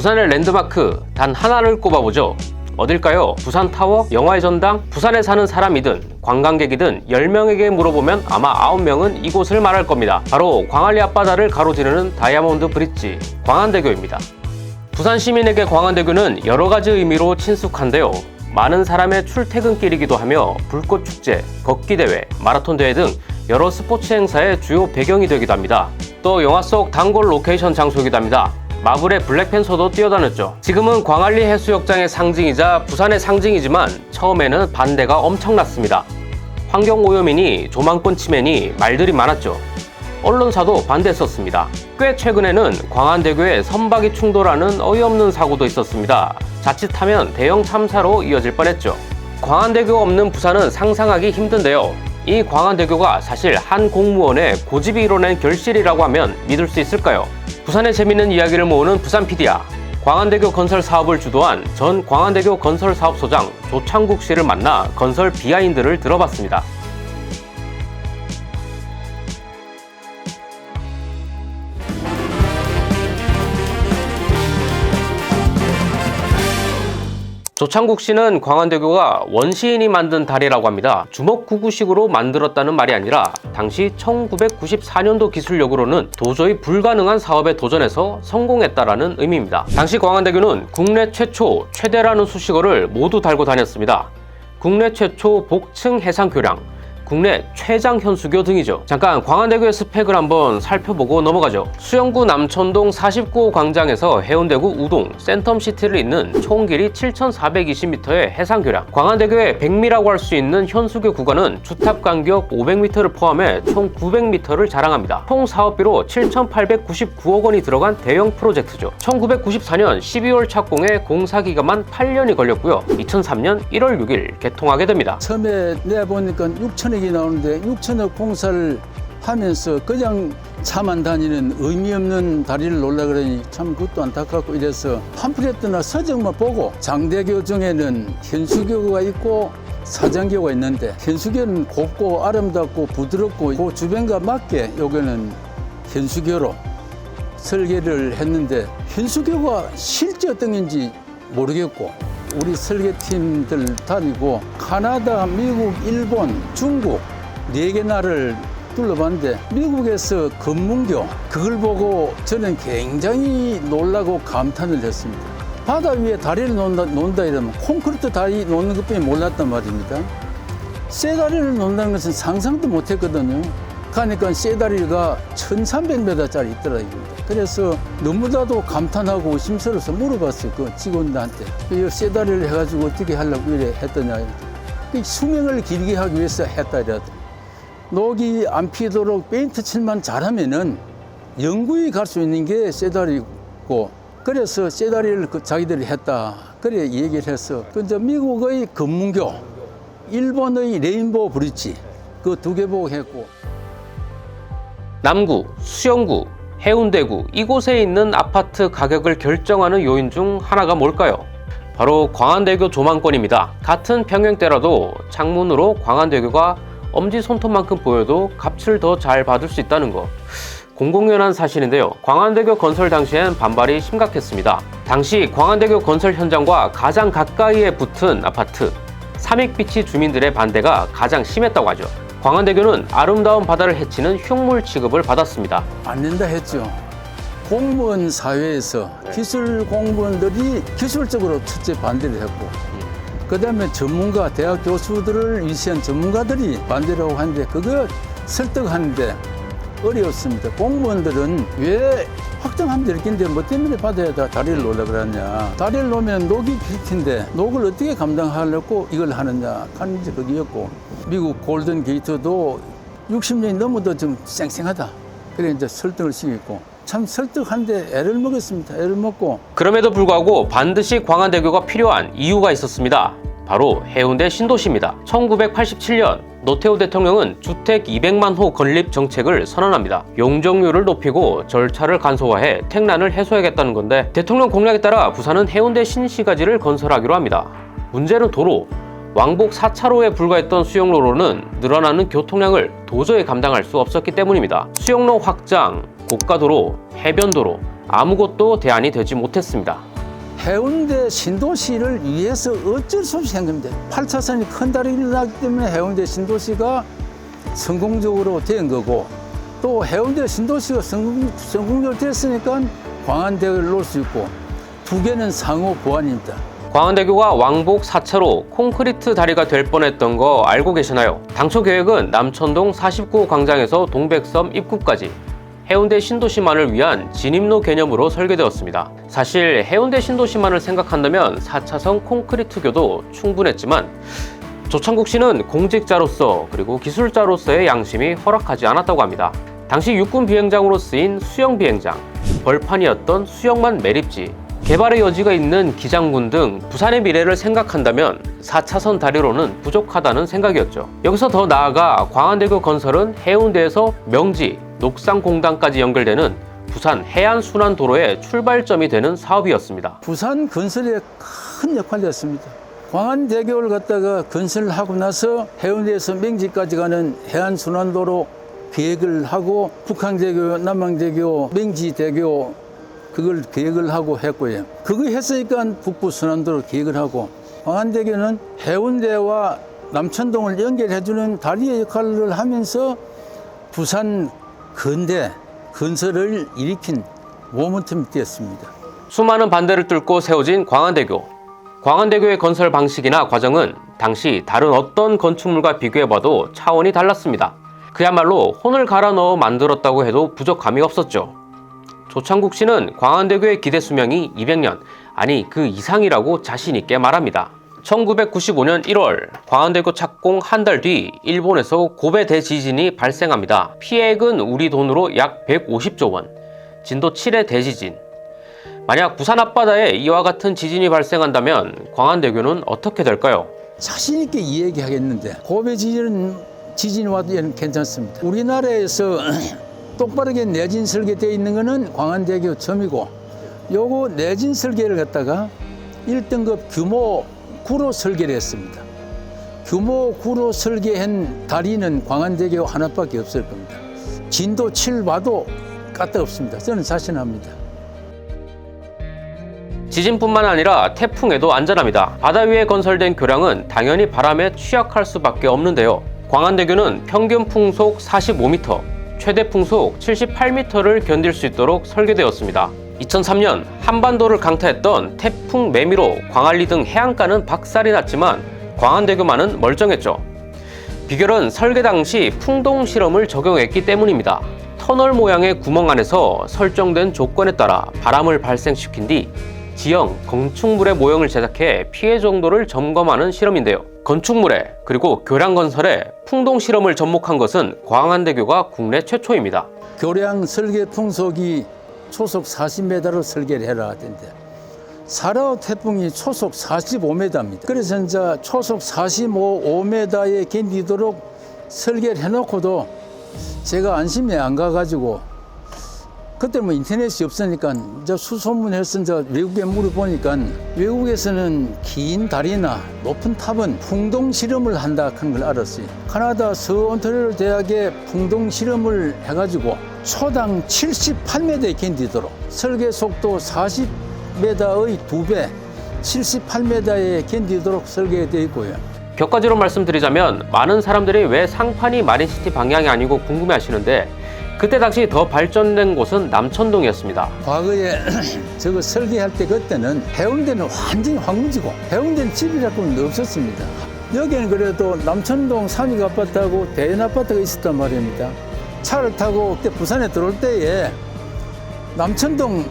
부산의 랜드마크 단 하나를 꼽아보죠. 어딜까요? 부산 타워, 영화의 전당, 부산에 사는 사람이든 관광객이든 10명에게 물어보면 아마 9명은 이곳을 말할 겁니다. 바로 광안리 앞바다를 가로지르는 다이아몬드 브릿지, 광안대교입니다. 부산 시민에게 광안대교는 여러 가지 의미로 친숙한데요. 많은 사람의 출퇴근길이기도 하며 불꽃 축제, 걷기 대회, 마라톤 대회 등 여러 스포츠 행사의 주요 배경이 되기도 합니다. 또 영화 속 단골 로케이션 장소이기도 합니다. 마블의 블랙팬서도 뛰어다녔죠. 지금은 광안리 해수욕장의 상징이자 부산의 상징이지만 처음에는 반대가 엄청났습니다. 환경 오염이니 조망권 침해니 말들이 많았죠. 언론사도 반대했었습니다. 꽤 최근에는 광안대교에 선박이 충돌하는 어이없는 사고도 있었습니다. 자칫하면 대형 참사로 이어질 뻔했죠. 광안대교 없는 부산은 상상하기 힘든데요. 이 광안대교가 사실 한 공무원의 고집이 이뤄낸 결실이라고 하면 믿을 수 있을까요? 부산의 재밌는 이야기를 모으는 부산 PD야. 광안대교 건설 사업을 주도한 전 광안대교 건설 사업소장 조창국 씨를 만나 건설 비하인드를 들어봤습니다. 조창국 씨는 광안대교가 원시인이 만든 다리라고 합니다. 주먹구구식으로 만들었다는 말이 아니라 당시 1994년도 기술력으로는 도저히 불가능한 사업에 도전해서 성공했다라는 의미입니다. 당시 광안대교는 국내 최초, 최대라는 수식어를 모두 달고 다녔습니다. 국내 최초 복층 해상 교량, 국내 최장 현수교 등이죠. 잠깐 광안대교의 스펙을 한번 살펴보고 넘어가죠. 수영구 남천동 49호 광장에서 해운대구 우동 센텀시티를 잇는 총 길이 7,420m의 해상 교량. 광안대교의 100미라고 할 수 있는 현수교 구간은 주탑 간격 500m를 포함해 총 900m를 자랑합니다. 총 사업비로 7,899억 원이 들어간 대형 프로젝트죠. 1994년 12월 착공에 공사 기간만 8년이 걸렸고요. 2003년 1월 6일 개통하게 됩니다. 처음에 내보니까 6천 억이 나오는데 6천억 공사를 하면서 그냥 차만 다니는 의미 없는 다리를 놀라 그러니 참 그것도 안타깝고 이래서 팜플렛이나 서적만 보고 장대교 중에는 현수교가 있고 사장교가 있는데 현수교는 곱고 아름답고 부드럽고 그 주변과 맞게 여기는 현수교로 설계를 했는데 현수교가 실제 어떤 건지 모르겠고 우리 설계팀들 다니고 카나다, 미국, 일본, 중국 네 개 나라를 둘러봤는데 미국에서 검문교 그걸 보고 저는 굉장히 놀라고 감탄을 했습니다. 바다 위에 다리를 놓는다, 놓는다 이러면 콘크리트 다리 놓는 것뿐이 몰랐단 말입니다. 쇠다리를 놓는다는 것은 상상도 못했거든요. 가니까 쇠다리가 1300m짜리 있더라고요. 그래서 너무나도 감탄하고 심스러워서 물어봤어요. 그 직원들한테. 이 쇠다리를 해가지고 어떻게 하려고 이래 했더냐. 그 수명을 길게 하기 위해서 했다 이러더 녹이 안 피도록 페인트 칠만 잘하면은 영구히 갈 수 있는 게 쇠다리고 그래서 쇠다리를 그 자기들이 했다. 그래 얘기를 했어. 그 이제 미국의 검문교, 일본의 레인보우 브릿지 그 두 개 보고 했고 남구, 수영구, 해운대구 이곳에 있는 아파트 가격을 결정하는 요인 중 하나가 뭘까요? 바로 광안대교 조망권입니다. 같은 평형대라도 창문으로 광안대교가 엄지 손톱만큼 보여도 값을 더 잘 받을 수 있다는 거. 공공연한 사실인데요. 광안대교 건설 당시엔 반발이 심각했습니다. 당시 광안대교 건설 현장과 가장 가까이에 붙은 아파트, 삼익비치 주민들의 반대가 가장 심했다고 하죠. 광안대교는 아름다운 바다를 해치는 흉물 취급을 받았습니다. 안 된다 했죠. 공무원 사회에서 기술 공무원들이 기술적으로 첫째 반대를 했고, 그 다음에 전문가, 대학 교수들을 위시한 전문가들이 반대라고 하는데, 그거 설득하는데 어려웠습니다. 공무원들은 왜될 텐데 뭐 때문에 다 다리를 놓으려 그러냐. 다리를 놓으면 녹이 필 텐데 녹을 어떻게 감당하려고 이걸 하느냐 하는 게 그게였고 미국 골든 게이트도 60년이 넘어도 좀 쌩쌩하다. 그래 이제 설득을 시켰고 참 설득하는데 애를 먹었습니다. 애를 먹고 그럼에도 불구하고 반드시 광안대교가 필요한 이유가 있었습니다. 바로 해운대 신도시입니다. 1987년 노태우 대통령은 주택 200만 호 건립 정책을 선언합니다. 용적률을 높이고 절차를 간소화해 택난을 해소하겠다는 건데 대통령 공약에 따라 부산은 해운대 신시가지를 건설하기로 합니다. 문제는 도로, 왕복 4차로에 불과했던 수영로로는 늘어나는 교통량을 도저히 감당할 수 없었기 때문입니다. 수영로 확장, 고가도로, 해변도로, 아무것도 대안이 되지 못했습니다. 해운대 신도시를 위해서 어쩔 수 없이 한 겁니다. 8차선이 큰 다리를 나기 때문에 해운대 신도시가 성공적으로 된 거고 또 해운대 신도시가 성공, 성공적으로 됐으니까 광안대교를 놓을 수 있고 두 개는 상호 보완입니다. 광안대교가 왕복 4차로 콘크리트 다리가 될 뻔했던 거 알고 계시나요? 당초 계획은 남천동 49 광장에서 동백섬 입구까지 해운대 신도시만을 위한 진입로 개념으로 설계되었습니다. 사실 해운대 신도시만을 생각한다면 4차선 콘크리트교도 충분했지만 조창국 씨는 공직자로서 그리고 기술자로서의 양심이 허락하지 않았다고 합니다. 당시 육군 비행장으로 쓰인 수영 비행장, 벌판이었던 수영만 매립지, 개발의 여지가 있는 기장군 등 부산의 미래를 생각한다면 4차선 다리로는 부족하다는 생각이었죠. 여기서 더 나아가 광안대교 건설은 해운대에서 명지, 녹상공단까지 연결되는 부산 해안순환도로의 출발점이 되는 사업이었습니다. 부산 건설에 큰 역할이었습니다. 광안대교를 갖다가 건설하고 나서 해운대에서 맹지까지 가는 해안순환도로 계획을 하고 북한대교, 남항대교, 맹지대교 그걸 계획을 하고 했고요. 그거 했으니까 북부순환도로 계획을 하고 광안대교는 해운대와 남천동을 연결해주는 다리의 역할을 하면서 부산 근대 건설을 일으킨 모멘텀이 되었습니다. 수많은 반대를 뚫고 세워진 광안대교. 광안대교의 건설 방식이나 과정은 당시 다른 어떤 건축물과 비교해봐도 차원이 달랐습니다. 그야말로 혼을 갈아 넣어 만들었다고 해도 부족함이 없었죠. 조창국 씨는 광안대교의 기대 수명이 200년, 아니 그 이상이라고 자신있게 말합니다. 1995년 1월 광안대교 착공 한 달 뒤 일본에서 고베 대지진이 발생합니다. 피해액은 우리 돈으로 약 150조 원, 진도 7의 대지진, 만약 부산 앞바다에 이와 같은 지진이 발생한다면 광안대교는 어떻게 될까요? 자신 있게 이야기하겠는데 고베 지진은 지진이 와도 괜찮습니다. 우리나라에서 똑바르게 내진 설계되어 있는 거는 광안대교 점이고 요거 내진 설계를 갖다가 1등급 규모 구로 설계를 했습니다. 규모 구로 설계한 다리는 광안대교 하나밖에 없을 겁니다. 진도 7 봐도 까딱 없습니다. 저는 자신합니다. 지진뿐만 아니라 태풍에도 안전합니다. 바다 위에 건설된 교량은 당연히 바람에 취약할 수밖에 없는데요. 광안대교는 평균 풍속 45m, 최대 풍속 78m를 견딜 수 있도록 설계되었습니다. 2003년 한반도를 강타했던 태풍 매미로 광안리 등 해안가는 박살이 났지만 광안대교만은 멀쩡했죠. 비결은 설계 당시 풍동 실험을 적용했기 때문입니다. 터널 모양의 구멍 안에서 설정된 조건에 따라 바람을 발생시킨 뒤 지형, 건축물의 모형을 제작해 피해 정도를 점검하는 실험인데요. 건축물에 그리고 교량 건설에 풍동 실험을 접목한 것은 광안대교가 국내 최초입니다. 교량 설계 풍속이 초속 40m로 설계를 해라 하던데 사라오 태풍이 초속 45m입니다. 그래서 이제 초속 45m에 견디도록 설계를 해놓고도 제가 안심이 안 가가지고 그때 뭐 인터넷이 없으니까 이제 수소문해서 이제 외국에 물어보니까 외국에서는 긴 다리나 높은 탑은 풍동 실험을 한다 하는 걸 알았어요. 카나다 서 온타리오 대학에 풍동 실험을 해가지고 초당 78m에 견디도록 설계 속도 40m의 두 배, 78m에 견디도록 설계되어 있고요. 격가지로 말씀드리자면 많은 사람들이 왜 상판이 마린시티 방향이 아니고 궁금해 하시는데 그때 당시 더 발전된 곳은 남천동이었습니다. 과거에 저거 설계할 때 그때는 해운대는 완전히 황무지고 해운대는 집이라고는 없었습니다. 여기는 그래도 남천동 삼익 아파트하고 대연 아파트가 있었단 말입니다. 차를 타고 그때 부산에 들어올 때에 남천동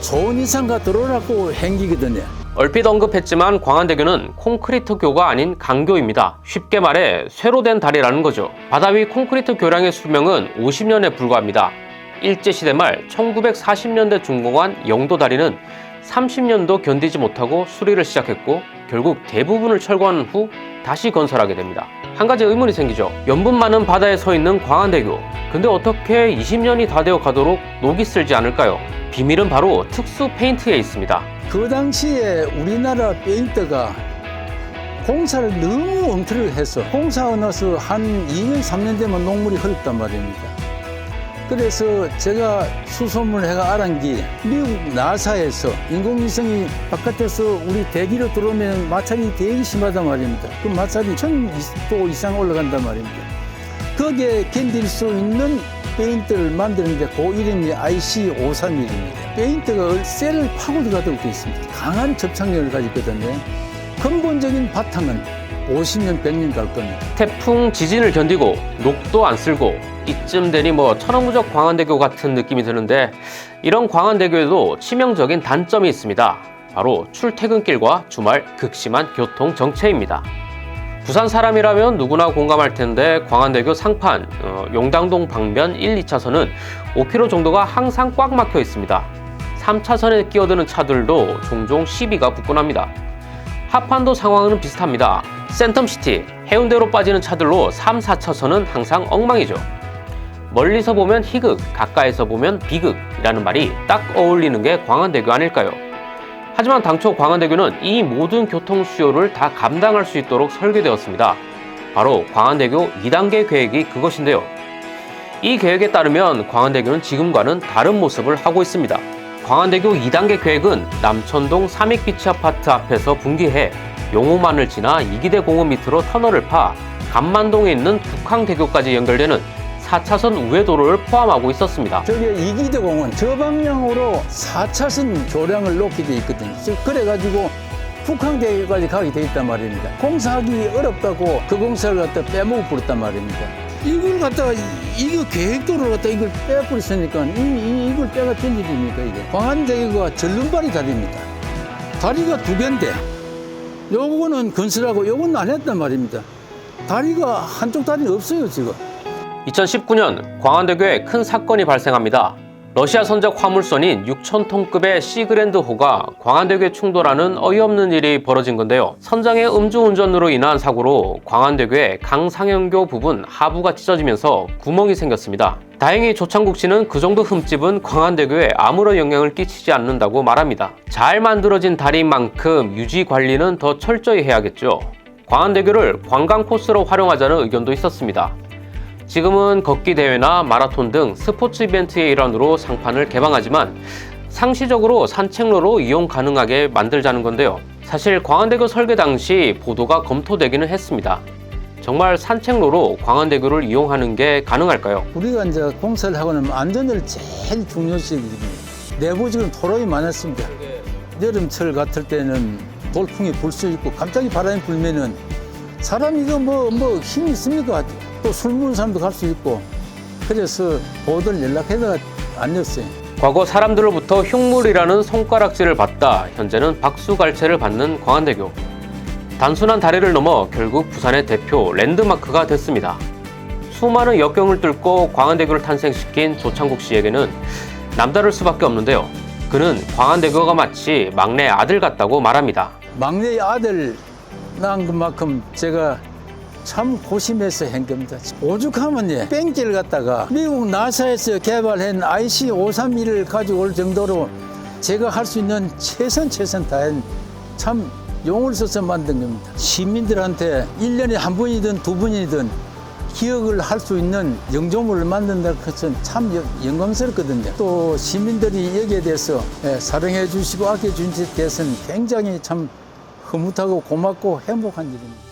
좋은 이상가 들어오라고 행기거든요. 얼핏 언급했지만 광안대교는 콘크리트 교가 아닌 강교입니다. 쉽게 말해 쇠로 된 다리라는 거죠. 바다 위 콘크리트 교량의 수명은 50년에 불과합니다. 일제시대 말 1940년대 준공한 영도다리는 30년도 견디지 못하고 수리를 시작했고 결국 대부분을 철거한 후 다시 건설하게 됩니다. 한 가지 의문이 생기죠. 연분 많은 바다에 서 있는 광안대교. 근데 어떻게 20년이 다 되어 가도록 녹이 쓸지 않을까요? 비밀은 바로 특수 페인트에 있습니다. 그 당시에 우리나라 페인트가 공사를 너무 엉터리를 해서 공사하고 나서 한 2년, 3년 되면 녹물이 흐렸단 말입니다. 그래서 제가 수소문을 해가 알은 게 미국 나사에서 인공위성이 바깥에서 우리 대기로 들어오면 마찰이 되게 심하단 말입니다. 그 마찰이 1000도 이상 올라간단 말입니다. 거기에 견딜 수 있는 페인트를 만드는데 그 이름이 IC531입니다. 페인트가 셀을 파고 들어가도록 되어 있습니다. 강한 접착력을 가지거든요. 근본적인 바탕은 50년, 100년 갈 겁니다. 태풍 지진을 견디고 녹도 안 쓸고 이쯤 되니 뭐 천하무적 광안대교 같은 느낌이 드는데 이런 광안대교에도 치명적인 단점이 있습니다. 바로 출퇴근길과 주말 극심한 교통 정체입니다. 부산 사람이라면 누구나 공감할 텐데 광안대교 상판 어, 용당동 방면 1, 2차선은 5km 정도가 항상 꽉 막혀 있습니다. 3차선에 끼어드는 차들도 종종 시비가 붙곤 합니다. 하판도 상황은 비슷합니다. 센텀시티, 해운대로 빠지는 차들로 3, 4차선은 항상 엉망이죠. 멀리서 보면 희극, 가까이서 보면 비극이라는 말이 딱 어울리는 게 광안대교 아닐까요? 하지만 당초 광안대교는 이 모든 교통 수요를 다 감당할 수 있도록 설계되었습니다. 바로 광안대교 2단계 계획이 그것인데요. 이 계획에 따르면 광안대교는 지금과는 다른 모습을 하고 있습니다. 광안대교 2단계 계획은 남천동 삼익비치 아파트 앞에서 분기해 용호만을 지나 이기대 공원 밑으로 터널을 파 감만동에 있는 북항대교까지 연결되는 4차선 우회도로를 포함하고 있었습니다. 저기 이기대 공원 저 방향으로 4차선 교량을 놓게 돼 있거든요. 즉, 그래가지고 북한대교까지 가게 돼 있단 말입니다. 공사하기 어렵다고 그 공사를 갖다 빼먹어 버렸단 말입니다. 이걸 갖다가 이- 이거 계획도를 갖다 이걸 빼버렸으니까 이, 이, 이걸 빼가 된 일입니까 이게 광안대교가 절름발이 다리입니다. 다리가 두 개인데 요거는 건설하고 요거는 안 했단 말입니다. 다리가 한쪽 다리 없어요 지금. 2019년 광안대교에 큰 사건이 발생합니다. 러시아 선적 화물선인 6,000톤급의 시그랜드호가 광안대교에 충돌하는 어이없는 일이 벌어진 건데요. 선장의 음주운전으로 인한 사고로 광안대교의 강상현교 부분 하부가 찢어지면서 구멍이 생겼습니다. 다행히 조창국 씨는 그 정도 흠집은 광안대교에 아무런 영향을 끼치지 않는다고 말합니다. 잘 만들어진 다리인 만큼 유지 관리는 더 철저히 해야겠죠. 광안대교를 관광 코스로 활용하자는 의견도 있었습니다. 지금은 걷기 대회나 마라톤 등 스포츠 이벤트의 일환으로 상판을 개방하지만 상시적으로 산책로로 이용 가능하게 만들자는 건데요. 사실 광안대교 설계 당시 보도가 검토되기는 했습니다. 정말 산책로로 광안대교를 이용하는 게 가능할까요? 우리가 이제 공사를 하고 나면 안전을 제일 중요시 여기거든요. 내부적으로 토로이 많았습니다. 여름철 같을 때는 돌풍이 불 수 있고 갑자기 바람이 불면은 사람이 이거 뭐, 뭐 힘이 있습니까? 또술 먹는 사람도 갈 수 있고 그래서 보들 연락해다가 안 냈어요. 과거 사람들로부터 흉물이라는 손가락질을 받다 현재는 박수갈채를 받는 광안대교. 단순한 다리를 넘어 결국 부산의 대표 랜드마크가 됐습니다. 수많은 역경을 뚫고 광안대교를 탄생시킨 조창국 씨에게는 남다를 수밖에 없는데요. 그는 광안대교가 마치 막내 아들 같다고 말합니다. 막내 아들 낳은 것만큼 제가 참 고심해서 한 겁니다. 오죽하면 예, 뺑기를 갖다가 미국 나사에서 개발한 IC531을 가지고 올 정도로 제가 할 수 있는 최선 최선 다한 참 용을 써서 만든 겁니다. 시민들한테 일년에한 번이든 두 번이든 기억을 할 수 있는 영조물을 만든다는 것은 참 영- 영광스럽거든요. 또 시민들이 여기에 대해서 예, 사랑해 주시고 아껴 주신 데 대해서는 굉장히 참 흐뭇하고 고맙고 행복한 일입니다.